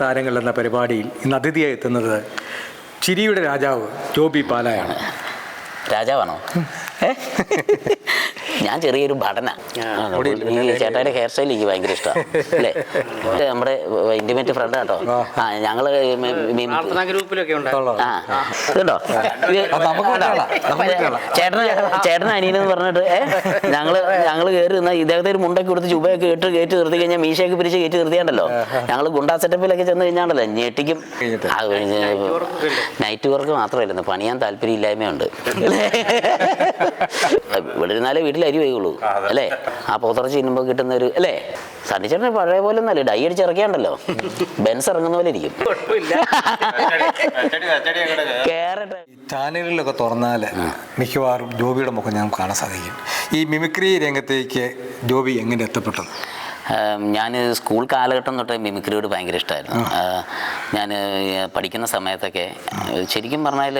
താരങ്ങൾ എന്ന പരിപാടിയിൽ ഇന്ന് അതിഥിയായി എത്തുന്നത് ചിരിയുടെ രാജാവ് ജോബി പാലായാണ് രാജാവാണോ? ഞാൻ ചെറിയൊരു ഭടന ഈ ചേട്ടായുടെ ഹെയർ സ്റ്റൈൽ എനിക്ക് ഭയങ്കര ഇഷ്ടമാണ് അല്ലേ? നമ്മുടെ ഇന്റിമേറ്റ് ഫ്രണ്ട് കേട്ടോ. ആ. ഞങ്ങൾ ഗ്രൂപ്പിലൊക്കെ ഉണ്ട്. ആ ചേട്ടന് ചേട്ടന് അനിയനെന്ന് പറഞ്ഞിട്ട് ഞങ്ങൾ ഞങ്ങൾ കയറി നിന്ന ഇദ്ദേഹത്തെ ഒരു മുണ്ടൊക്കെ കൊടുത്ത് ചുബയൊക്കെ കേട്ട് കയറ്റി നിർത്തി കഴിഞ്ഞാൽ മീശയൊക്കെ പിരിച്ച് കയറ്റി നിർത്തിയാണ്ടല്ലോ. ഞങ്ങൾ ഗുണ്ടാ സെറ്റപ്പിലൊക്കെ ചെന്ന് കഴിഞ്ഞാണ്ടല്ലോ ഞെട്ടിക്കും. നൈറ്റ് വർക്ക് മാത്രമല്ല പണിയാൻ താല്പര്യം ഇല്ലായ്മയുണ്ട് ഇവിടെ ഇരുന്നാലേ വീട്ടിൽ അരി വൈകുള്ളൂ അല്ലേ? ആ പോത്തറച്ച് തിന്നുമ്പോൾ കിട്ടുന്ന ഒരു അല്ലേ? സണ്ണിച്ചേട്ടന് പഴയ പോലെ ഒന്നല്ലേ ഡൈ അടിച്ച് ഇറക്കിയാണ്ടല്ലോ. ബെൻസ് ഇറങ്ങുന്ന പോലെ ഇരിക്കും. കേറട്ടെ ചാനലുകളിലൊക്കെ തുറന്നാൽ മിക്കവാറും ജോബിയുടെ മുഖം ഞാൻ കാണാൻ സാധിക്കും. ഈ മിമിക്രി രംഗത്തേക്ക് ജോബി എങ്ങനെ എത്തപ്പെട്ടത്? ഞാൻ സ്കൂൾ കാലഘട്ടം തൊട്ടേ മിമിക്രിയോട് ഭയങ്കര ഇഷ്ടമായിരുന്നു ഞാൻ പഠിക്കുന്ന സമയത്തൊക്കെ ശരിക്കും പറഞ്ഞാൽ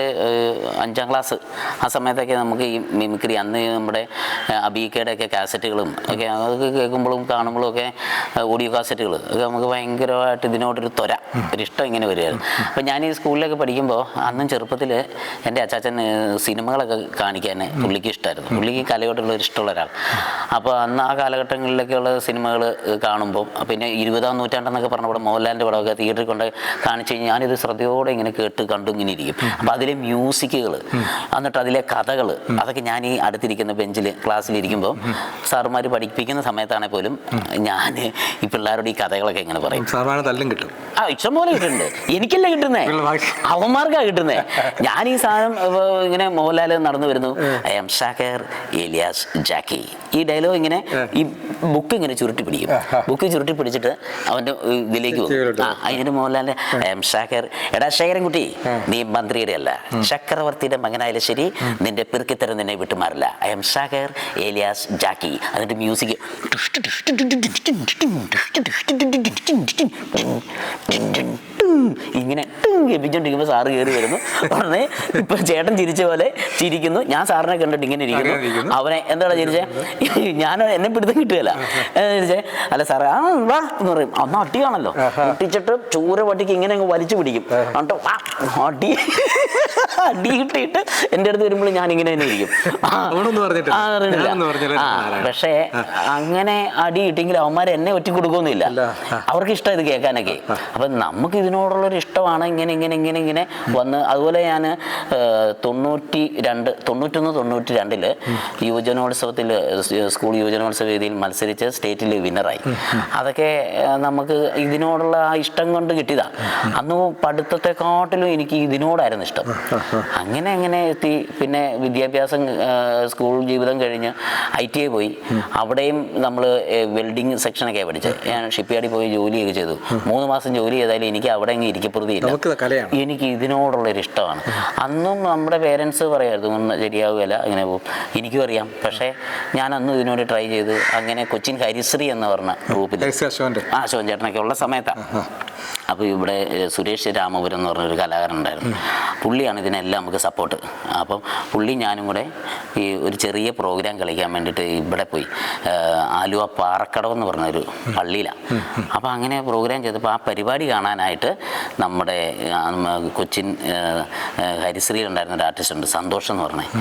അഞ്ചാം ക്ലാസ് ആ സമയത്തൊക്കെ നമുക്ക് ഈ മിമിക്രി അന്ന് നമ്മുടെ അബീക്കയുടെ ഒക്കെ കാസറ്റുകളും ഒക്കെ അതൊക്കെ കേൾക്കുമ്പോഴും കാണുമ്പോഴും ഒക്കെ ഓഡിയോ കാസറ്റുകൾ ഒക്കെ നമുക്ക് ഭയങ്കരമായിട്ട് ഇതിനോടൊരു ത്വര ഒരു ഇഷ്ടം ഇങ്ങനെ വരികയായിരുന്നു. അപ്പോൾ ഞാൻ ഈ സ്കൂളിലൊക്കെ പഠിക്കുമ്പോൾ അന്നും ചെറുപ്പത്തിൽ എന്റെ അച്ചാച്ചൻ സിനിമകളൊക്കെ കാണിക്കാൻ പുള്ളിക്ക് ഇഷ്ടമായിരുന്നു പുള്ളിക്ക് കലയോടുള്ള ഒരു ഇഷ്ടമുള്ള ഒരാൾ. അപ്പോൾ അന്ന് ആ കാലഘട്ടങ്ങളിലൊക്കെയുള്ള സിനിമകൾ കാണുമ്പോൾ പിന്നെ ഇരുപതാം നൂറ്റാണ്ടെന്നൊക്കെ പറഞ്ഞ ഇവിടെ മോഹൻലാലിന്റെ പടമൊക്കെ തിയേറ്ററിൽ കൊണ്ട് കാണിച്ചു കഴിഞ്ഞാൽ ഞാനിത് ശ്രദ്ധയോടെ ഇങ്ങനെ കേട്ട് കണ്ടു ഇങ്ങനെ ഇരിക്കും. അപ്പോൾ അതിലെ മ്യൂസിക്കുകൾ എന്നിട്ട് അതിലെ കഥകൾ അതൊക്കെ ഞാൻ ഈ അടുത്തിരിക്കുന്ന ബെഞ്ചിൽ ക്ലാസ്സിലിരിക്കുമ്പോൾ സാറുമാർ പഠിപ്പിക്കുന്ന സമയത്താണെങ്കിൽ പോലും ഞാൻ ഈ പിള്ളേരോട് ഈ കഥകളൊക്കെ ഇങ്ങനെ പറയും. തല്ലും കിട്ടും. ആ ഇഷ്ടം പോലെ കിട്ടുന്നുണ്ട്. എനിക്കല്ല കിട്ടുന്നേ? അവന്മാർക്കാണ് കിട്ടുന്നേ. ഞാൻ ഈ സാധനം ഇങ്ങനെ മോഹൻലാൽ നടന്നു വരുന്നു. I am Sagar alias Jacky. ഈ ഡയലോഗ് ഇങ്ങനെ ഈ ബുക്ക് ഇങ്ങനെ ചുരുട്ടി പിടിക്കും. ബുക്ക് ചുരുട്ടി പിടിച്ചിട്ട് അവന്റെ ഇതിലേക്ക് പോകും ആ അതിന് ഐ എം ഷാക്കർ എടാ ശേഖരൻകുട്ടി നീ മന്ത്രിയുടെ അല്ല ചക്രവർത്തിയുടെ മകനായാലും ശരി നിന്റെ പെറുക്കിത്തരം നിന്നെ വിട്ടുമാറില്ല I am Sagar alias Jacky അതിന്റെ മ്യൂസിക് ഇങ്ങനെ എപ്പിച്ചോണ്ടിരിക്കുമ്പോൾ സാറ് കയറി വരുന്നു. ഉടനെ ഇപ്പൊ ചേട്ടൻ ചിരിച്ച പോലെ ചിരിക്കുന്നു. ഞാൻ സാറിനെ കണ്ടിട്ട് ഇങ്ങനെ ഇരിക്കുന്നു. അവനെ എന്താണ് ചിരിച്ചേ? ഞാൻ എന്നെ പിടുത്തം കിട്ടുകയല്ല. ചിരിച്ചേ? അല്ല സാറേ ആ വാ എന്ന് പറയും. അന്ന് അട്ടിയാണല്ലോ ഒട്ടിച്ചിട്ട് ചൂര വട്ടിക്ക് ഇങ്ങനെ അങ്ങ് വലിച്ചു പിടിക്കും. എന്നിട്ട് വാ അടി. അടി കിട്ടിയിട്ട് എന്റെ അടുത്ത് വരുമ്പോൾ ഞാൻ ഇങ്ങനെ തന്നെ ഇരിക്കും? പക്ഷേ അങ്ങനെ അടി കിട്ടിയെങ്കിൽ അവന്മാർ എന്നെ ഒറ്റ കൊടുക്കൊന്നുമില്ല അവർക്ക് ഇഷ്ടം ഇത് കേൾക്കാനൊക്കെ. അപ്പൊ നമുക്ക് ഇതിനോടുള്ളൊരു ഇഷ്ടമാണ് ഇങ്ങനെ ഇങ്ങനെ ഇങ്ങനെ ഇങ്ങനെ വന്ന് അതുപോലെ ഞാൻ തൊണ്ണൂറ്റി രണ്ട് തൊണ്ണൂറ്റൊന്ന് തൊണ്ണൂറ്റി രണ്ടിൽ യുവജനോത്സവത്തിൽ സ്കൂൾ യുവജനോത്സവ വേദിയിൽ മത്സരിച്ച് സ്റ്റേറ്റിൽ വിന്നറായി. അതൊക്കെ നമുക്ക് ഇതിനോടുള്ള ആ ഇഷ്ടം കൊണ്ട് കിട്ടിയതാ. അന്ന് പഠിത്തത്തെക്കാട്ടിലും എനിക്ക് ഇതിനോടായിരുന്നു ഇഷ്ടം. അങ്ങനെ അങ്ങനെ എത്തി. പിന്നെ വിദ്യാഭ്യാസം സ്കൂൾ ജീവിതം കഴിഞ്ഞ് ഐ ടി ഐ പോയി. അവിടെയും നമ്മൾ വെൽഡിങ് സെക്ഷനൊക്കെ പഠിച്ചത്. ഞാൻ ഷിപ്പ്യാർഡിൽ പോയി ജോലിയൊക്കെ ചെയ്തു. മൂന്ന് മാസം ജോലി ചെയ്താലും എനിക്ക് അവിടെ അങ്ങ് ഇരിക്കപ്പെടുകയില്ല എനിക്ക് ഇതിനോടുള്ളൊരു ഇഷ്ടമാണ്. അന്നും നമ്മുടെ പേരൻസ് പറയായിരുന്നു ഒന്നും ശരിയാവുകയില്ല അങ്ങനെ പോകും. എനിക്കും അറിയാം. പക്ഷേ ഞാൻ അന്നും ഇതിനോട് ട്രൈ ചെയ്ത് അങ്ങനെ കൊച്ചിൻ ഹരിശ്രീ എന്ന് പറഞ്ഞ ഗ്രൂപ്പിൽ ആ ശോൻ ചേട്ടനൊക്കെ ഉള്ള സമയത്താണ് അപ്പോൾ ഇവിടെ സുരേഷ് രാമപുരം എന്ന് പറഞ്ഞൊരു കലാകാരൻ ഉണ്ടായിരുന്നു. പുള്ളിയാണ് ഇതിനെല്ലാം നമുക്ക് സപ്പോർട്ട് അപ്പം പുള്ളി ഞാനും കൂടെ ഈ ഒരു ചെറിയ പ്രോഗ്രാം കളിക്കാൻ വേണ്ടിയിട്ട് ഇവിടെ പോയി. ആലുവ പാറക്കടവ് എന്ന് പറഞ്ഞൊരു പള്ളിയിലാണ് അപ്പോൾ അങ്ങനെ പ്രോഗ്രാം ചെയ്തപ്പോൾ ആ പരിപാടി കാണാനായിട്ട് നമ്മുടെ കൊച്ചിൻ ഹരിശ്രീയിൽ ഉണ്ടായിരുന്ന ഒരു ആർട്ടിസ്റ്റ് ഉണ്ട് സന്തോഷം എന്ന് പറഞ്ഞത്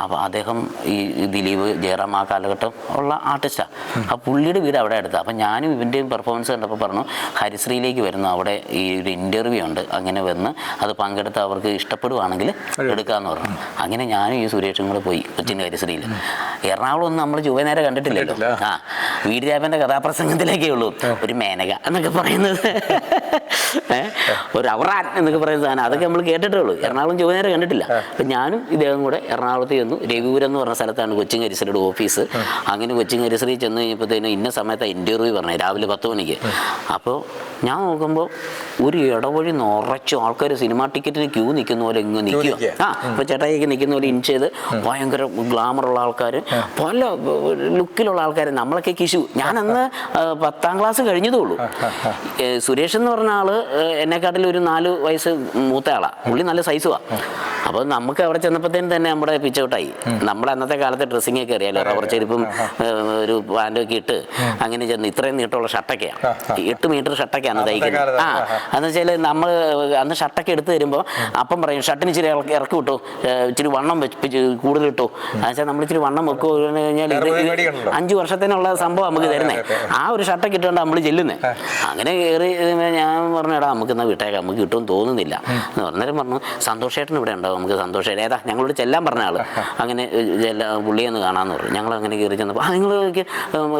അപ്പോൾ അദ്ദേഹം ഈ ദിലീപ് ജയറാം ആ കാലഘട്ടം ഉള്ള ആർട്ടിസ്റ്റാണ് ആ. പുള്ളിയുടെ വീട് അവിടെ അടുത്താണ് അപ്പം ഞാനും ഇവന്റെയും പെർഫോമൻസ് കണ്ടപ്പോൾ പറഞ്ഞു ഹരിശ്രീയിലേക്ക് വരുന്നു അവിടെ ഈ ഒരു ഇന്റർവ്യൂ ഉണ്ട്. അങ്ങനെ വന്ന് അത് പങ്കെടുത്ത് അവർക്ക് ഇഷ്ടപ്പെടുവാണെങ്കിൽ എടുക്കാമെന്ന് പറഞ്ഞു. അങ്ങനെ ഞാനും ഈ സുരേഷും കൂടെ പോയി കൊച്ചിൻ ഹരിശ്രീയിൽ എറണാകുളം ഒന്നും നമ്മൾ ചുവനേരെ കണ്ടിട്ടില്ലല്ലോ. ആ വീടിരാപ്പന്റെ കഥാപ്രസംഗത്തിലേക്കേ ഉള്ളൂ. ഒരു മേനക എന്നൊക്കെ പറയുന്നത്. ഒരു അവറാൻ എന്നൊക്കെ പറയുന്ന സാധനം. അതൊക്കെ നമ്മൾ കേട്ടിട്ടേ ഉള്ളൂ എറണാകുളം ചുവനേരെ കണ്ടിട്ടില്ല. അപ്പം ഞാനും ഇദ്ദേഹം കൂടെ എറണാകുളത്ത് ചെന്നു. രവിപുരം എന്ന് പറഞ്ഞ സ്ഥലത്താണ് കൊച്ചിൻ ഹരിശ്രീയുടെ ഓഫീസ്. അങ്ങനെ കൊച്ചിൻ ഹരിശ്രീ ചെന്ന് കഴിഞ്ഞപ്പോഴത്തേനും ഇന്ന സമയത്ത് ഇന്റർവ്യൂ പറഞ്ഞു രാവിലെ പത്ത് മണിക്ക്. അപ്പോൾ ഞാൻ നോക്കുമ്പോൾ ഒരു ഇടവഴി നിറച്ചു ആൾക്കാർ സിനിമാ ടിക്കറ്റിന് ക്യൂ നിൽക്കുന്ന പോലെ ഇങ്ങ് നിൽക്കുക. ആ അപ്പോൾ ചേട്ടായിക്ക് നിൽക്കുന്ന പോലെ ഇൻ ചെയ്ത് ഭയങ്കര ഗ്ലാമറുള്ള ആൾക്കാർ പല ലുക്കിലുള്ള ആൾക്കാർ നമ്മളൊക്കെ കിശു. ഞാനന്ന് ആ, പത്താം ക്ലാസ് കഴിഞ്ഞതേ ഉള്ളൂ സുരേഷ് എന്ന് പറഞ്ഞ ആൾ എന്നെക്കാട്ടിൽ ഒരു നാല് വയസ്സ് മൂത്ത ആളാ. പുള്ളി നല്ല സൈസുവാ അപ്പോൾ നമുക്ക് അവിടെ ചെന്നപ്പോഴത്തേനും തന്നെ നമ്മുടെ പിച്ച് നമ്മൾ നമ്മുടെ അന്നത്തെ കാലത്തെ ഡ്രസ്സിംഗ് ഒക്കെ അറിയാലോ റബ്ബർ ചെരുപ്പും ഒരു പാന്റും ഒക്കെ ഇട്ട് അങ്ങനെ ചെന്ന് ഇത്രയും നീട്ടമുള്ള ഷർട്ടൊക്കെയാണ് ആ. എട്ട് മീറ്റർ ഷർട്ടൊക്കെയാണ് അന്നത്തെ തയ്ക്കുന്നത്. ആ. എന്ന് വെച്ചാൽ നമ്മൾ അന്ന് ഷർട്ടൊക്കെ എടുത്ത് തരുമ്പോൾ അപ്പം പറയും ഷർട്ടിന് ഇച്ചിരി ഇറക്കി ഇറക്കി വിട്ടു. ഇച്ചിരി വണ്ണം വെച്ച് കൂടുതൽ ഇട്ടു. എന്നുവെച്ചാൽ നമ്മൾ ഇച്ചിരി വണ്ണം വെക്കുക കഴിഞ്ഞാൽ ഇത് അഞ്ച് വർഷത്തിനുള്ള സംഭവം നമുക്ക് തരുന്നേ. ആ ഒരു ഷർട്ടൊക്കെ ഇട്ടുകൊണ്ട് നമ്മൾ ചെല്ലുന്നത് അങ്ങനെ കയറി ഞാൻ പറഞ്ഞടാ നമുക്ക് എന്നാൽ വിട്ടേക്കാം. നമുക്ക് കിട്ടുമെന്ന് തോന്നുന്നില്ല. എന്ന് പറഞ്ഞേരം പറഞ്ഞു സന്തോഷേട്ടൻ ഇവിടെ ഉണ്ടാവും നമുക്ക് സന്തോഷേട്ടൻ ഏതാ ഞങ്ങളോട് ചെല്ലാൻ പറഞ്ഞ ആൾ. അങ്ങനെ ചെല്ല പുള്ളിയെ ഒന്ന് കാണാമെന്ന് പറഞ്ഞു. ഞങ്ങൾ അങ്ങനെ കയറി ചെന്നപ്പോൾ ആ നിങ്ങൾ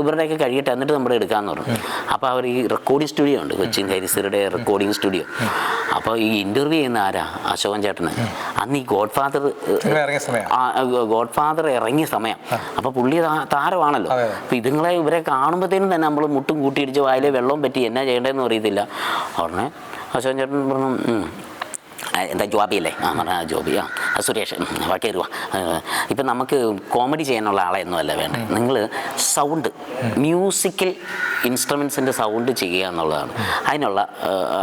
ഇവരുടെയൊക്കെ കഴിയട്ടെ എന്നിട്ട് നമ്മുടെ എടുക്കാമെന്ന് പറഞ്ഞു. അപ്പോൾ അവർ ഈ റെക്കോർഡിംഗ് സ്റ്റുഡിയോ ഉണ്ട് കൊച്ചിൻ ഹരിസറുടെ റെക്കോർഡിംഗ് സ്റ്റുഡിയോ അപ്പോൾ ഈ ഇന്റർവ്യൂ ചെയ്യുന്ന ആരാ? അശോകൻ ചേട്ടന്. അന്ന് ഈ ഗോഡ് ഫാദർ ഗോഡ് ഫാദർ ഇറങ്ങിയ സമയം. അപ്പോൾ പുള്ളി താരമാണല്ലോ. അപ്പോൾ ഇതുങ്ങളെ ഇവരെ കാണുമ്പോഴത്തേനും തന്നെ നമ്മൾ മുട്ടും കൂട്ടിയിടിച്ച് വായിലെ വെള്ളവും പറ്റി എന്നാ ചെയ്യേണ്ടതെന്ന് അറിയത്തില്ല. ഉടനെ അശോകൻ ചേട്ടൻ പറഞ്ഞു "ഉം, ജോബി എന്താ ജോബിയല്ലേ? ആ പറഞ്ഞാൽ ജോബി ആ സുരേഷ് വാ കയറുക ഇപ്പം നമുക്ക് കോമഡി ചെയ്യാനുള്ള ആളെയൊന്നും അല്ല വേണ്ടത്. നിങ്ങൾ സൗണ്ട് മ്യൂസിക്കൽ ഇൻസ്ട്രുമെൻസിന്റെ സൗണ്ട് ചെയ്യുക എന്നുള്ളതാണ്. അതിനുള്ള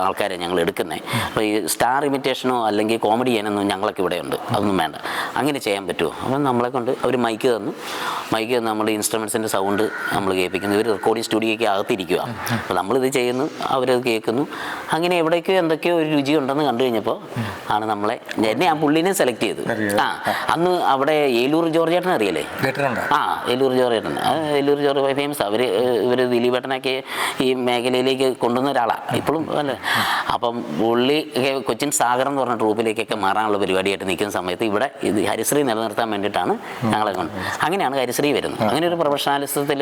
ആൾക്കാരെ ഞങ്ങൾ എടുക്കുന്നത് അപ്പോൾ ഈ സ്റ്റാർ ഇമിറ്റേഷനോ അല്ലെങ്കിൽ കോമഡി ചെയ്യാനൊന്നും ഞങ്ങളൊക്കെ ഇവിടെ ഉണ്ട്. അതൊന്നും വേണ്ട. അങ്ങനെ ചെയ്യാൻ പറ്റുമോ? അപ്പം നമ്മളെ കൊണ്ട് അവർ മൈക്ക് തന്നു. മൈക്ക് തന്നു നമ്മുടെ ഇൻസ്ട്രുമെൻസിന്റെ സൗണ്ട് നമ്മൾ കേൾപ്പിക്കുന്നു. ഇവർ റെക്കോർഡിംഗ് സ്റ്റുഡിയോയ്ക്ക് അകത്തിരിക്കുക അപ്പോൾ നമ്മളിത് ചെയ്യുന്നു അവരത് കേൾക്കുന്നു. അങ്ങനെ എവിടേക്കോ എന്തൊക്കെയോ ഒരു രുചി ഉണ്ടെന്ന് കണ്ടു കഴിഞ്ഞപ്പോൾ ആണ് നമ്മളെ എന്നെ ആ പുള്ളിനെ സെലക്ട് ചെയ്തു. ആ അന്ന് അവിടെ ഏലൂർ ജോർജേട്ടനെ അറിയില്ലേ? ആ ഏലൂർ ജോർജേട്ടൻ. ഏലൂർ ജോർജ് ഫേമസ് അവർ ഇവർ ദിലീപേട്ടനൊക്കെ ഈ മേഖലയിലേക്ക് കൊണ്ടുവന്ന ഒരാളാണ് ഇപ്പോഴും അല്ലേ. അപ്പം പുള്ളി കൊച്ചിൻ സാഗർ എന്ന് പറഞ്ഞ ട്രൂപ്പിലേക്കൊക്കെ മാറാനുള്ള പരിപാടിയായിട്ട് നിൽക്കുന്ന സമയത്ത് ഇവിടെ ഇത് ഹരിശ്രീ നിലനിർത്താൻ വേണ്ടിയിട്ടാണ് ഞങ്ങളെ കൊണ്ട്. അങ്ങനെയാണ് ഹരിശ്രീ വരുന്നത്. അങ്ങനെ ഒരു പ്രൊഫഷണലിസത്തിൽ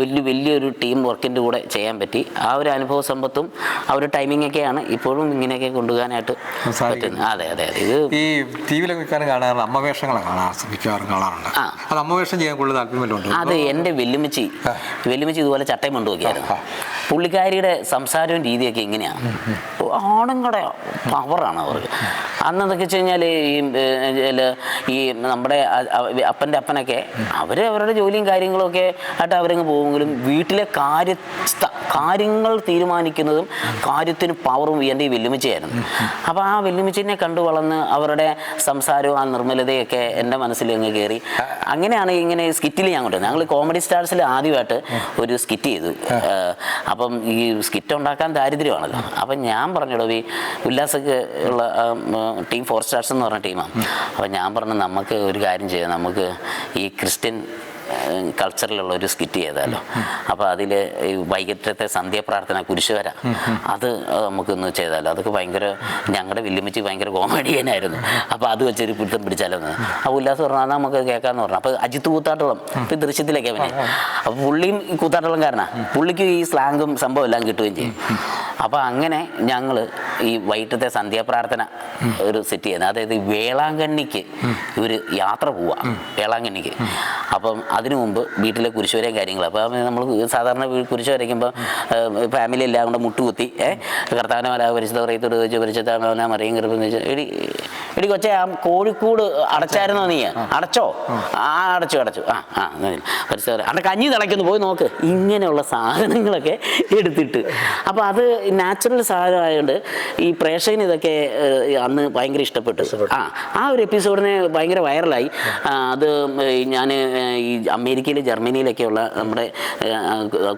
വലിയ വലിയൊരു ടീം വർക്കിന്റെ കൂടെ ചെയ്യാൻ പറ്റി. ആ ഒരു അനുഭവ സമ്പത്തും ആ ഒരു ടൈമിംഗ് ഒക്കെയാണ് ഇപ്പോഴും ഇങ്ങനെയൊക്കെ കൊണ്ടുപോകാനായിട്ട് പറ്റുന്നത്. അതെ അതെ അതെ. ഇത് ഈ ടി വിയിലൊക്കെ മിക്കവാറും കാണാറുണ്ട് അമ്മ കാണാൻ മിക്കവാറും കാണാറുണ്ട്. അത് അമ്മ വേഷം ചെയ്യാൻ കൂടുതൽ താല്പര്യമുണ്ട് അത് എന്റെ വെല്ലുമിച്ചി വെല്ലുമിച്ചി ഇതുപോലെ ചട്ടയും കൊണ്ടുപോക്കിയായിരുന്നു പുള്ളിക്കാരിയുടെ സംസാരവും രീതിയൊക്കെ എങ്ങനെയാണ് ആണുങ്ങളുടെ പവറാണ് അവർക്ക്. അന്നെന്തൊക്കെ വെച്ച് കഴിഞ്ഞാൽ ഈ ഈ നമ്മുടെ അപ്പന്റെ അപ്പനൊക്കെ അവർ അവരുടെ ജോലിയും കാര്യങ്ങളൊക്കെ ആയിട്ട് അവരങ്ങ് പോകുമെങ്കിലും വീട്ടിലെ കാര്യ കാര്യങ്ങൾ തീരുമാനിക്കുന്നതും കാര്യത്തിന് പവറും എന്റെ ഈ വെല്ലുമിച്ചയായിരുന്നു അപ്പോൾ ആ വെല്ലുമിച്ചിനെ കണ്ടു വളർന്ന് അവരുടെ സംസാരവും ആ നിർമ്മലതയൊക്കെ എന്റെ മനസ്സിൽ അങ്ങ് കയറി അങ്ങനെയാണ് ഇങ്ങനെ സ്കിറ്റിൽ ഞാൻ കൊണ്ടുവന്നത്. ഞങ്ങൾ കോമഡി സ്റ്റാർസിൽ ആദ്യമായിട്ട് ഒരു സ്കിറ്റ് ചെയ്തു. അപ്പം ഈ സ്കിറ്റ് ഉണ്ടാക്കാൻ ദാരിദ്ര്യമാണല്ലോ. അപ്പം ഞാൻ പറഞ്ഞിടോ. ഈ ഉല്ലാസൊക്കെ ഉള്ള ടീം ഫോർ സ്റ്റാർസ് എന്ന് പറഞ്ഞ ടീമാണ് അപ്പോൾ ഞാൻ പറഞ്ഞു നമുക്ക് ഒരു കാര്യം ചെയ്യാം. നമുക്ക് ഈ ക്രിസ്ത്യൻ കൾച്ചറിലുള്ള ഒരു സ്കിറ്റ് ചെയ്താലോ. അപ്പോൾ അതിൽ വൈകിട്ടത്തെ സന്ധ്യാപ്രാർത്ഥന കുരിശുവര അത് നമുക്കൊന്ന് ചെയ്താലോ. അതൊക്കെ ഭയങ്കര ഞങ്ങളുടെ വില്ലുമിച്ച് ഭയങ്കര കോമഡിയനായിരുന്നു അപ്പോൾ അത് വെച്ചൊരു പിടുത്തം പിടിച്ചാലോ എന്ന്. അപ്പോൾ ഉല്ലാസ് പറഞ്ഞാൽ നമുക്ക് കേൾക്കാമെന്ന് പറഞ്ഞു. അപ്പോൾ അജിത്ത് കൂത്താട്ടളം ഇപ്പം ദൃശ്യത്തിലൊക്കെ അവനെ അപ്പോൾ പുള്ളിയും കൂത്താട്ടളം കാരണമാണ് പുള്ളിക്ക് ഈ സ്ലാങ്ങും സംഭവം എല്ലാം കിട്ടുകയും ചെയ്യും. അപ്പോൾ അങ്ങനെ ഞങ്ങൾ ഈ വൈകിട്ടത്തെ സന്ധ്യാപ്രാർത്ഥന ഒരു സെറ്റ് ചെയ്യുന്നത്. അതായത് വേളാങ്കണ്ണിക്ക് ഇവർ യാത്ര പോവുക വേളാങ്കണ്ണിക്ക്. അപ്പം അതിനു മുമ്പ് വീട്ടിലെ കുരിശുവരെയും കാര്യങ്ങൾ അപ്പം നമ്മൾ സാധാരണ കുരിശ് വരയ്ക്കുമ്പോൾ ഫാമിലി എല്ലാം കൂടെ മുട്ടുകുത്തി ഏഹ് കർത്താവിനെ മല പരിശുദ്ധ പറയത്തോട് ചോദിച്ചു പരിശുദ്ധ മറിയും കൃപ എടി എടി കൊച്ചെ ആ കോഴിക്കോട് അടച്ചായിരുന്നോ നീ? അടച്ചോ? ആ അടച്ചു അടച്ചു. ആ ആ അവിടെ കഞ്ഞി തിളയ്ക്കുന്നു പോയി നോക്ക്. ഇങ്ങനെയുള്ള സാധനങ്ങളൊക്കെ എടുത്തിട്ട്. അപ്പം അത് നാച്ചുറൽ സാധനമായതുകൊണ്ട് ഈ പ്രേക്ഷകന് ഇതൊക്കെ അന്ന് ഭയങ്കര ഇഷ്ടപ്പെട്ടു. ആ ആ ഒരു എപ്പിസോഡിന് ഭയങ്കര വൈറലായി. അത് ഞാൻ ഈ അമേരിക്കയിൽ ജർമ്മനിയിലൊക്കെയുള്ള നമ്മുടെ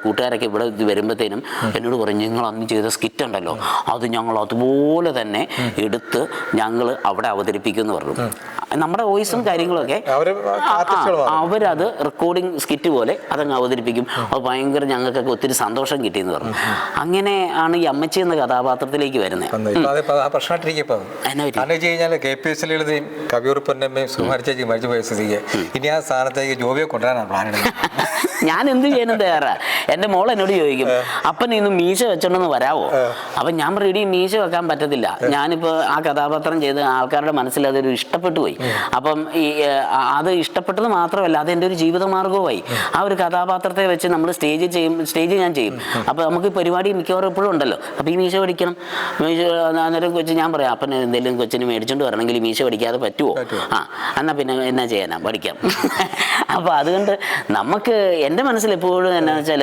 കൂട്ടുകാരൊക്കെ ഇവിടെ വരുമ്പോഴത്തേനും എന്നോട് പറഞ്ഞു നിങ്ങൾ അന്ന് ചെയ്ത സ്കിറ്റ് ഉണ്ടല്ലോ അത് ഞങ്ങൾ അതുപോലെ തന്നെ എടുത്ത് ഞങ്ങൾ അവിടെ അവതരിപ്പിക്കുമെന്ന് പറഞ്ഞു. നമ്മുടെ വോയിസും കാര്യങ്ങളൊക്കെ അവരത് റെക്കോർഡിങ് സ്കിറ്റ് പോലെ അതങ്ങ് അവതരിപ്പിക്കും. അത് ഭയങ്കര ഞങ്ങൾക്കൊക്കെ ഒത്തിരി സന്തോഷം കിട്ടിയെന്ന് പറഞ്ഞു. അങ്ങനെ ആണ് ഈ അമ്മച്ചി എന്ന കഥാപാത്രത്തിലേക്ക് വരുന്നത്. കെ പി എസ് ലളിതയും കവിയൂർ പൊന്നമ്മയും സുമാരി ചേച്ചി മരിച്ചു പോയ സ്ഥിതിക്ക് ഇനി ആ സ്ഥാനത്തേക്ക് ജോബിയെ കൊണ്ടുവരാനാണ് പ്ലാൻ ഞാൻ എന്ത് ചെയ്യണം തയ്യാറാ. എന്റെ മോൾ എന്നോട് ചോദിക്കും അപ്പൻ ഇന്ന് മീശ വെച്ചോണ്ടെന്ന് വരാവോ? അപ്പം ഞാൻ പറയും ഇടി മീശ വെക്കാൻ പറ്റത്തില്ല. ഞാനിപ്പോൾ ആ കഥാപാത്രം ചെയ്ത് ആൾക്കാരുടെ മനസ്സിൽ അതൊരു ഇഷ്ടപ്പെട്ടു പോയി. അപ്പം ഈ അത് ഇഷ്ടപ്പെട്ടത് മാത്രമല്ല അത് എന്റെ ഒരു ജീവിതമാർഗവുമായി ആ ഒരു കഥാപാത്രത്തെ വെച്ച് നമ്മൾ സ്റ്റേജ് ചെയ്യും സ്റ്റേജ് ഞാൻ ചെയ്യും. അപ്പോൾ നമുക്ക് പരിപാടി മിക്കവാറും എപ്പോഴും ഉണ്ടല്ലോ. അപ്പോൾ ഈ മീശ പഠിക്കണം. മീശ അന്നേരം കൊച്ചു ഞാൻ പറയാം അപ്പൻ എന്തെങ്കിലും കൊച്ചിന് മേടിച്ചോണ്ട് വരണമെങ്കിൽ മീശ പഠിക്കാതെ പറ്റുമോ? ആ എന്നാ പിന്നെ എന്നാ ചെയ്യാനാ? പഠിക്കാം. അപ്പോൾ അതുകൊണ്ട് നമുക്ക് എന്റെ മനസ്സിൽ എപ്പോഴും എന്നാ വെച്ചാൽ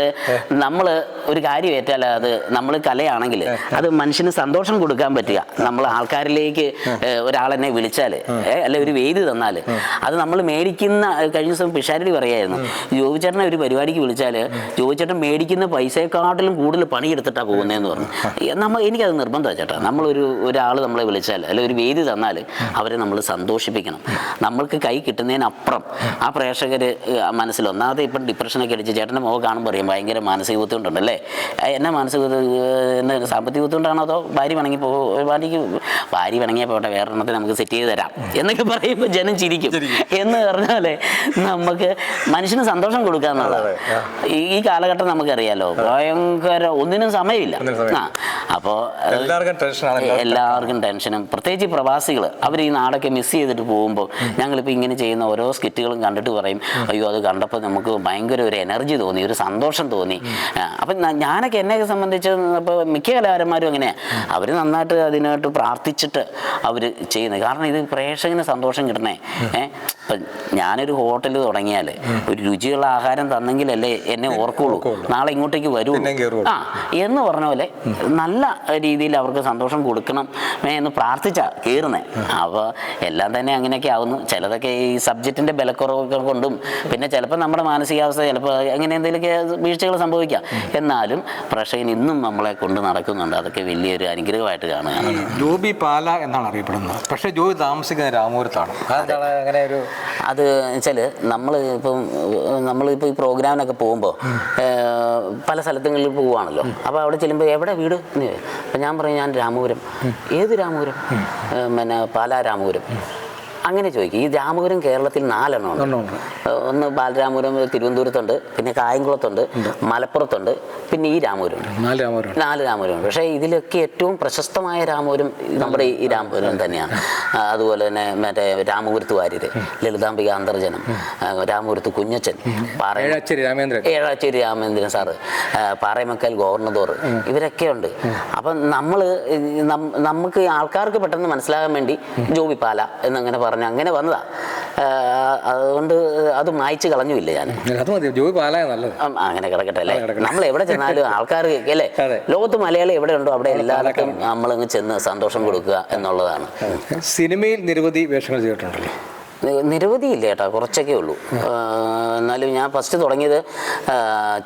നമ്മൾ ഒരു കാര്യം ഏറ്റാൽ അത് നമ്മൾ കലയാണെങ്കിൽ അത് മനുഷ്യന് സന്തോഷം കൊടുക്കാൻ പറ്റുക. നമ്മൾ ആൾക്കാരിലേക്ക് ഒരാളെന്നെ വിളിച്ചാൽ അല്ലെ ഒരു വേദി തന്നാൽ അത് നമ്മൾ മേടിക്കുന്ന കഴിഞ്ഞ ദിവസം പിഷാരടി പറയായിരുന്നു. ജോബിച്ചേട്ടനെ ഒരു പരിപാടിക്ക് വിളിച്ചാൽ ജോബിച്ചേട്ടൻ മേടിക്കുന്ന പൈസയെക്കാട്ടിലും കൂടുതൽ പണിയെടുത്തിട്ടാണ് പോകുന്നതെന്ന് പറഞ്ഞു. നമ്മൾ എനിക്കത് നിർബന്ധമാണ് ചേട്ടാ. നമ്മളൊരു ഒരാൾ നമ്മളെ വിളിച്ചാൽ അല്ലെ ഒരു വേദി തന്നാൽ അവരെ നമ്മൾ സന്തോഷിപ്പിക്കണം. നമ്മൾക്ക് കൈ കിട്ടുന്നതിനപ്പുറം ആ പ്രേക്ഷകർ മനസ്സിൽ ഒന്നാമത് ഇപ്പം ഡിപ്രഷനൊക്കെ അടിച്ച് ചേട്ടന്റെ മുഖം കാണുമ്പോൾ പറയും ഭയങ്കര മാനസിക ബുദ്ധിമുട്ടുണ്ടല്ലേ എന്നാ മാനസിക ബുദ്ധി- ഏഹ്, എന്നാ സാമ്പത്തിക ബുദ്ധിമുട്ടാണോ അതോ ഭാര്യ വണങ്ങി പോ ഭാര്യയ്ക്ക് ഭാര്യ വണങ്ങിയാൽ പോട്ടെ വേറെ എണ്ണത്തിന് നമുക്ക് സെറ്റ് ചെയ്ത് തരാം എന്നൊക്കെ പറയുമ്പോൾ ജനം ചിരിക്കും. എന്ന് പറഞ്ഞാൽ നമുക്ക് മനുഷ്യന് സന്തോഷം കൊടുക്കുക എന്നുള്ളതാണ് ഈ- കാലഘട്ടം നമുക്കറിയാലോ ഭയങ്കര ഒന്നിനും സമയമില്ല. ആ അപ്പോൾ എല്ലാവർക്കും ടെൻഷനും പ്രത്യേകിച്ച് പ്രവാസികൾ അവർ ഈ നാടൊക്കെ മിസ് ചെയ്തിട്ട് പോകുമ്പോൾ ഞങ്ങളിപ്പോൾ ഇങ്ങനെ ചെയ്യുന്ന ഓരോ സ്കിറ്റുകളും കണ്ടിട്ട് പറയും അയ്യോ അത് കണ്ടപ്പോൾ നമുക്ക് ഭയങ്കര ഒരു എനർജി തോന്നി ഒരു സന്തോഷം തോന്നി. അപ്പം ഞാനൊക്കെ എന്നെയൊക്കെ സംബന്ധിച്ച് ഇപ്പോൾ മിക്ക കലാകാരന്മാരും അങ്ങനെയാണ് അവർ നന്നായിട്ട് അതിനായിട്ട് പ്രാർത്ഥിച്ചിട്ട് അവർ ചെയ്യുന്നത്. കാരണം ഇത് പ്രേക്ഷകന് സന്തോഷം കിട്ടണേ. ഏഹ് ഇപ്പം ഞാനൊരു ഹോട്ടൽ തുടങ്ങിയാൽ ഒരു രുചിയുള്ള ആഹാരം തന്നെങ്കിലല്ലേ എന്നെ ഓർക്കുള്ളൂ. നാളെ ഇങ്ങോട്ടേക്ക് വരുള്ളൂ. ആ എന്ന് പറഞ്ഞ പോലെ നല്ല രീതിയിൽ അവർക്ക് സന്തോഷം കൊടുക്കണം എന്ന് പ്രാർത്ഥിച്ചാ കയറുന്നത് അപ്പോൾ എല്ലാം തന്നെ അങ്ങനെയൊക്കെ ആവുന്നു. ചിലതൊക്കെ ഈ സബ്ജക്റ്റിന്റെ ബലക്കുറവൊക്കെ കൊണ്ടും പിന്നെ ചിലപ്പോൾ നമ്മുടെ മാനസികാവസ്ഥ ചിലപ്പോൾ അങ്ങനെ എന്തെങ്കിലുമൊക്കെ വീഴ്ചകൾ സംഭവിക്കാം. എന്നാലും പ്രേക്ഷകൻ ഇന്നും നമ്മളെ കൊണ്ട് നടക്കുന്നുണ്ട്. അതൊക്കെ വലിയൊരു അനുഗ്രഹമായിട്ട് കാണുകയാണ്. ജോബി പാല എന്നാണ് അറിയപ്പെടുന്നത്. പക്ഷേ ജോബി താമസിക്കുന്നത് രാമപുരത്താണ് അങ്ങനെ ഒരു അത് വെച്ചാൽ നമ്മൾ ഇപ്പം നമ്മളിപ്പോൾ ഈ പ്രോഗ്രാമിനൊക്കെ പോകുമ്പോൾ പല സ്ഥലത്തുകളിൽ പോവുകയാണല്ലോ. അപ്പോൾ അവിടെ ചെല്ലുമ്പോൾ എവിടെ വീട്? അപ്പം ഞാൻ പറയും ഞാൻ രാമപുരം ഏത് രാമപുരം പിന്നെ പാലാ രാമപുരം അങ്ങനെ ചോദിക്കും. ഈ രാമപുരം കേരളത്തിൽ നാലെണ്ണം ഉണ്ട് ഒന്ന് ബാലരാമപുരം തിരുവനന്തപുരത്തുണ്ട്. പിന്നെ കായംകുളത്തുണ്ട്. മലപ്പുറത്തുണ്ട്. പിന്നെ ഈ രാമപുരം ഉണ്ട് നാല് രാമപുരം പക്ഷേ ഇതിലൊക്കെ ഏറ്റവും പ്രശസ്തമായ രാമപുരം നമ്മുടെ ഈ രാമപുരം തന്നെയാണ്. അതുപോലെ തന്നെ മറ്റേ രാമപുരത്ത് വാര്യര് ലളിതാംബിക അന്തർജനം രാമപുരത്ത് കുഞ്ഞച്ചൻ ഏഴാച്ചേരി രാമേന്ദ്രൻ. ഏഴാച്ചേരി രാമേന്ദ്രൻ സാറ് പാറയമക്കൽ ഗവർണദോർ ഇവരൊക്കെ ഉണ്ട്. അപ്പം നമ്മൾ നമുക്ക് ആൾക്കാർക്ക് പെട്ടെന്ന് മനസ്സിലാകാൻ വേണ്ടി ജോബി പാല എന്നങ്ങനെ പറഞ്ഞ് അങ്ങനെ വന്നതാ. അതുകൊണ്ട് അത് മായ്ച്ച് കളഞ്ഞുമില്ല ഞാൻ. അങ്ങനെ കിടക്കട്ടെ അല്ലേ? നമ്മൾ എവിടെ ചെന്നാലും ആൾക്കാർ അല്ലേ. ലോകത്ത് മലയാളി എവിടെ ഉണ്ടോ അവിടെ എല്ലാവർക്കും നമ്മളങ്ങ് ചെന്ന് സന്തോഷം കൊടുക്കുക എന്നുള്ളതാണ്. സിനിമയിൽ നിരവധി വേഷങ്ങൾ ചെയ്തിട്ടുണ്ടല്ലോ. നിരവധിയില്ല ചേട്ടാ കുറച്ചൊക്കെ ഉള്ളൂ. എന്നാലും ഞാൻ ഫസ്റ്റ് തുടങ്ങിയത്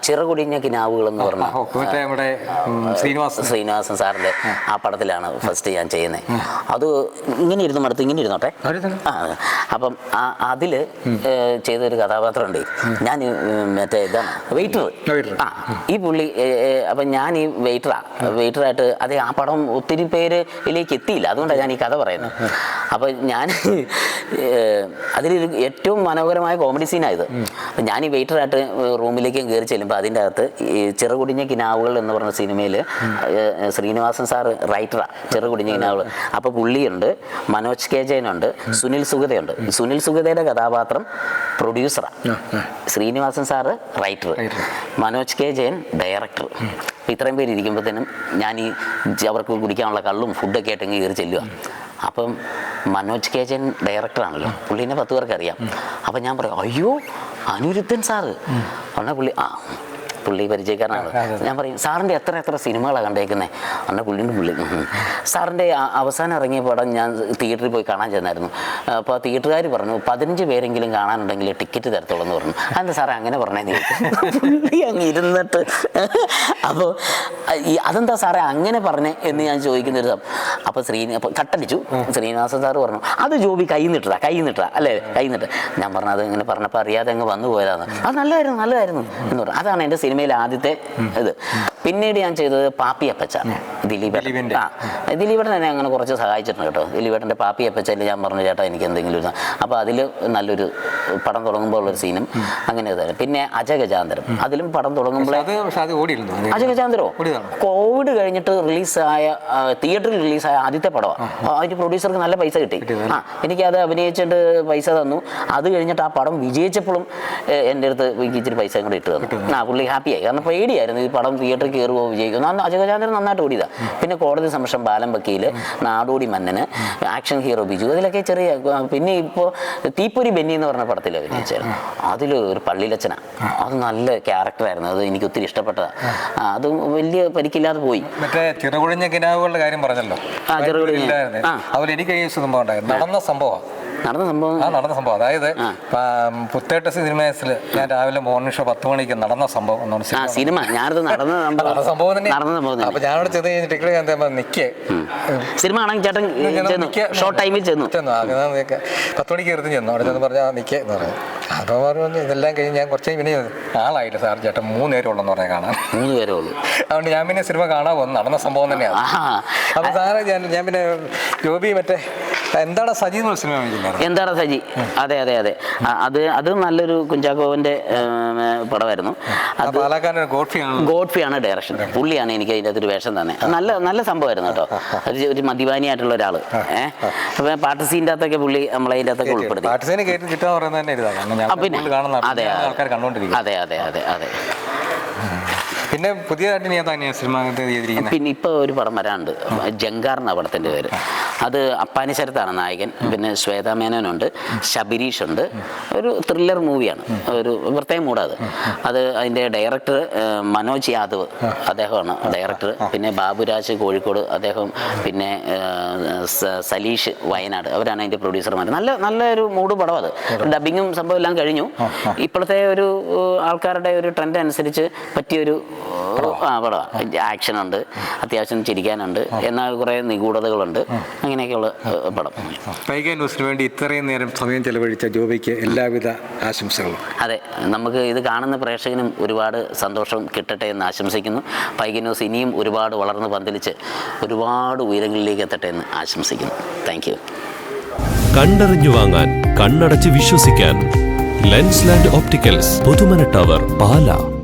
ചിറകുടിഞ്ഞ കിനാവുകൾ എന്ന് പറഞ്ഞ ശ്രീനിവാസൻ. ശ്രീനിവാസൻ സാറിന്റെ ആ. പടത്തിലാണ് ഫസ്റ്റ് ഞാൻ ചെയ്യുന്നത് അത് ഇങ്ങനെ ഇരുന്ന് മടുത്ത് ഇങ്ങനെ ഇരുന്നോട്ടെ അപ്പം അതിൽ ചെയ്തൊരു കഥാപാത്രമുണ്ട്. ഞാൻ മറ്റേ ഇതാണ് വെയിറ്റർ ആ ഈ പുള്ളി അപ്പം ഞാൻ ഈ വെയിറ്ററാ വെയിറ്ററായിട്ട് അതെ ആ പടം ഒത്തിരി പേര് ഇതിലേക്ക് എത്തിയില്ല. അതുകൊണ്ടാണ് ഞാൻ ഈ കഥ പറയുന്നത്. അപ്പം ഞാൻ അതിലൊരു ഏറ്റവും മനോഹരമായ കോമഡി സീനായത് അപ്പം ഞാൻ ഈ വെയിറ്ററായിട്ട് റൂമിലേക്ക് കയറി ചെല്ലുമ്പോൾ അതിന്റെ അകത്ത് ഈ ചെറുകുടിഞ്ഞ കിനാവുകൾ എന്ന് പറഞ്ഞ സിനിമയിൽ ശ്രീനിവാസൻ സാർ റൈറ്ററാണ് ചെറുകുടിഞ്ഞ കിനാവുകൾ. അപ്പോൾ പുള്ളിയുണ്ട് മനോജ് കെ ജയനുണ്ട് സുനിൽ സുഗതയുണ്ട്. സുനിൽ സുഗതയുടെ കഥാപാത്രം പ്രൊഡ്യൂസറാണ് Sreenivasan sir writer Manoj K Jayan director ഇത്രയും പേര് ഇരിക്കുമ്പോഴത്തേനും ഞാൻ ഈ അവർക്ക് കുടിക്കാനുള്ള കള്ളും ഫുഡൊക്കെ ആയിട്ട് ഇങ്ങനെ കയറി ചെല്ലുക അപ്പം മനോജ് കെ ജൻ ഡയറക്ടറാണല്ലോ. പുള്ളീനെ പത്ത് പേർക്ക് അറിയാം. അപ്പം ഞാൻ പറയും അയ്യോ അനിരുദ്ധൻ സാറ്. ഉടനെ പുള്ളി ആ പുള്ളി പരിചയക്കാരനാണ്. ഞാൻ പറയും സാറിന്റെ എത്ര എത്ര സിനിമകളാണ് കണ്ടേക്കുന്നത് അന്ന പുള്ളിന്റെ പുള്ളി. സാറിന്റെ അവസാനം ഇറങ്ങിയ പടം ഞാൻ തിയേറ്ററിൽ പോയി കാണാൻ ചെന്നായിരുന്നു. അപ്പോൾ തിയേറ്ററുകാർ പറഞ്ഞു പതിനഞ്ച് പേരെങ്കിലും കാണാനുണ്ടെങ്കിൽ ടിക്കറ്റ് തരത്തുള്ളൂ എന്ന് പറഞ്ഞു. അതെന്താ സാറേ അങ്ങനെ പറഞ്ഞേ നീ? പുള്ളി അങ്ങ് ഇരുന്നിട്ട് അപ്പോൾ ഈ അതെന്താ സാറേ അങ്ങനെ പറഞ്ഞേ എന്ന് ഞാൻ ചോദിക്കുന്ന ഒരു അപ്പോൾ ശ്രീനി അപ്പോൾ കട്ടടിച്ചു. ശ്രീനിവാസൻ സാറ് പറഞ്ഞു അത് ജോബി കൈ നിട്ടതാ കൈ നിട്ടതാ അല്ലേ? കൈ നിട്ട് ഞാൻ പറഞ്ഞു അത് ഇങ്ങനെ പറഞ്ഞപ്പോൾ അറിയാതെ അങ്ങ് വന്നു പോയതാണ് അത് നല്ലതായിരുന്നു നല്ലതായിരുന്നു എന്ന് പറഞ്ഞു. അതാണ് എന്റെ സിനിമയിലെ ആദ്യത്തെ ഇത്. പിന്നീട് ഞാൻ ചെയ്തത് പാപ്പി അപ്പച്ച ദിലീപ് ആ ദിലീപേട്ടൻ എന്നെ അങ്ങനെ കുറച്ച് സഹായിച്ചിട്ടുണ്ട് കേട്ടോ. ദിലീപേട്ടന്റെ പാപ്പി അപ്പച്ചയിൽ ഞാൻ പറഞ്ഞു ചേട്ടാ എനിക്ക് എന്തെങ്കിലും അപ്പോൾ അതിൽ നല്ലൊരു പടം തുടങ്ങുമ്പോൾ ഉള്ളൊരു സീനും അങ്ങനെ. പിന്നെ അജഗജാന്തരം അതിലും പടം തുടങ്ങുമ്പോൾ അജഗജാന്തരോ. കോവിഡ് കഴിഞ്ഞിട്ട് റിലീസായ തിയേറ്ററിൽ റിലീസായ ആദ്യത്തെ പടമാണ് അതിന് പ്രൊഡ്യൂസർക്ക് നല്ല പൈസ കിട്ടി. ആ എനിക്കത് അഭിനയിച്ചിട്ട് പൈസ തന്നു. അത് കഴിഞ്ഞിട്ട് ആ പടം വിജയിച്ചപ്പോഴും എന്റെ അടുത്ത് എനിക്ക് ഇച്ചിരി പൈസ കൂടെ ഇട്ട് തന്നു. ആ പുള്ളി ഹാപ്പിയായി കാരണം പേടിയായിരുന്നു ഈ പടം തിയേറ്ററിൽ കയറുമോ വിജയിക്കുമോ അന്ന് അജഗജാന്തരം നന്നായിട്ട് ഓടിയതാ. പിന്നെ കോടതി സംരക്ഷണം ബാലം വക്കീൽ നാടോടി മന്നന് ആക്ഷൻ ഹീറോ ബിജു അതിലൊക്കെ ചെറിയ പിന്നെ ഇപ്പോൾ തീപ്പൊരി ബെന്നി എന്ന് പറഞ്ഞ പടത്തിൽ അഭിനയിച്ചായിരുന്നു അതിൽ ഒരു പള്ളിയിലച്ചന അത് നല്ല ക്യാരക്ടറായിരുന്നു അത് എനിക്ക് ഒത്തിരി ഇഷ്ടപ്പെട്ടതാണ് അത് വലിയ പരിക്കില്ലാതെ പോയി. മറ്റേ ചെറുകുഴിഞ്ഞ കിനാവുകളുടെ കാര്യം പറഞ്ഞല്ലോ. ആ, ചെറുകുഴിഞ്ഞ. അതുപോലെ എനിക്ക് ഈ സംഭവം ഉണ്ടായിരുന്നു. നടന്ന സംഭവം നടന്ന സംഭവം? ആ നടന്ന സംഭവം. അതായത് പുത്തേട്ട സിനിമേസിൽ ഞാൻ രാവിലെ മോർണിംഗ് ഷോ പത്ത് മണിക്ക് നടന്ന സംഭവം എന്നാണ് സിനിമ. ഞാനത് നടന്ന സംഭവം. തന്നെ. നടന്ന സംഭവം അപ്പൊ ഞാനവിടെ ഞാൻ അവിടെ ചെന്ന് കഴിഞ്ഞ് ടിക്കറ്റ് ഞാൻ നിക്കേ. സിനിമ ആണെങ്കിൽ ചേട്ടൻ ഷോർട്ട് ടൈമിൽ ചെന്നു. ചെന്നു. പത്ത് മണിക്ക് കയറി ചെന്നു. അവിടെ ചെന്ന് പറഞ്ഞാൽ നിക്കേ എന്ന് പറഞ്ഞു. അപ്പോൾ പറഞ്ഞു ഇതെല്ലാം കഴിഞ്ഞ് ഞാൻ കുറച്ച് പിന്നെ ആളായില്ല സാർ. ചേട്ടൻ മൂന്ന് നേരം ഉള്ളെന്ന് പറഞ്ഞാൽ കാണാൻ. മൂന്ന് പേരേ ഉള്ളൂ. അതുകൊണ്ട് ഞാൻ പിന്നെ സിനിമ കാണാൻ വന്നു. നടന്ന സംഭവം തന്നെയാണ് ആ അപ്പൊ സാറ് ഞാൻ ഞാൻ പിന്നെ ജോബി മറ്റേ എന്താണ് സജി എന്താണ് സജി? അതെ അതെ അതെ. അത് അത് നല്ലൊരു കുഞ്ചാക്കോവിന്റെ പടമായിരുന്നു. ഗോഡ്ഫിയാണ് ഡയറക്ഷൻ. പുള്ളിയാണ് എനിക്ക് അതിന്റെ അകത്തൊരു വേഷം തന്നെ. നല്ല നല്ല സംഭവമായിരുന്നു കേട്ടോ. ഒരു ഒരു മദ്യപാനിയായിട്ടുള്ള ഒരാൾ ഏഹ് അപ്പൊ പാട്ട് സീന്റെ അകത്തൊക്കെ പുള്ളി നമ്മളെ അതിന്റെ അകത്തൊക്കെ ഉൾപ്പെടുത്തി. ഞാൻ പിന്നെ. അതെ അതെ. അതെ അതെ അതെ പിന്നെ പുതിയതായിട്ട് തന്നെയാണ് സിനിമ പിന്നെ ഇപ്പൊ ഒരു പടം വരാനുണ്ട്. ജങ്കാർ എന്ന പടത്തിന്റെ പേര്. അത് അപ്പാനി ശരത്താണ് നായകൻ. പിന്നെ ശ്വേതാ മേനോനുണ്ട്. ശബരീഷ് ഉണ്ട് ഒരു ത്രില്ലർ മൂവിയാണ് ഒരു പ്രത്യേക മൂടാത് അത്. അതിന്റെ ഡയറക്ടർ മനോജ് യാദവ് അദ്ദേഹമാണ് ഡയറക്ടർ പിന്നെ ബാബുരാജ് കോഴിക്കോട് അദ്ദേഹം. പിന്നെ സലീഷ് വയനാട്. അവരാണ് അതിന്റെ പ്രൊഡ്യൂസർമാർ നല്ല നല്ലൊരു മൂഡ് പടം അത്. ഡബിങ്ങും സംഭവം എല്ലാം കഴിഞ്ഞു. ഇപ്പോഴത്തെ ഒരു ആൾക്കാരുടെ ഒരു ട്രെൻഡ് അനുസരിച്ച് പറ്റിയൊരു ആ പടമാണ് ആക്ഷൻ ഉണ്ട് അത്യാവശ്യം ചിരിക്കാനുണ്ട് എന്നാൽ കുറേ നിഗൂഢതകളുണ്ട്. അങ്ങനെയൊക്കെയുള്ള പടം. പൈക ന്യൂസിന് വേണ്ടി ഇത്രയും നേരം സമയം ചെലവഴിച്ച ജോബിക്ക് എല്ലാവിധ ആശംസകളും. അതെ നമുക്ക് ഇത് കാണുന്ന പ്രേക്ഷകനും ഒരുപാട് സന്തോഷം കിട്ടട്ടെ എന്ന് ആശംസിക്കുന്നു. പൈക ന്യൂസ് ഇനിയും ഒരുപാട് വളർന്ന് പന്തലിച്ച് ഒരുപാട് ഉയരങ്ങളിലേക്ക് എത്തട്ടെ എന്ന് ആശംസിക്കുന്നു. താങ്ക് യു കണ്ടറിഞ്ഞു വാങ്ങാൻ കണ്ണടച്ച് വിശ്വസിക്കാൻ lens land opticals Puthumana tower Pala.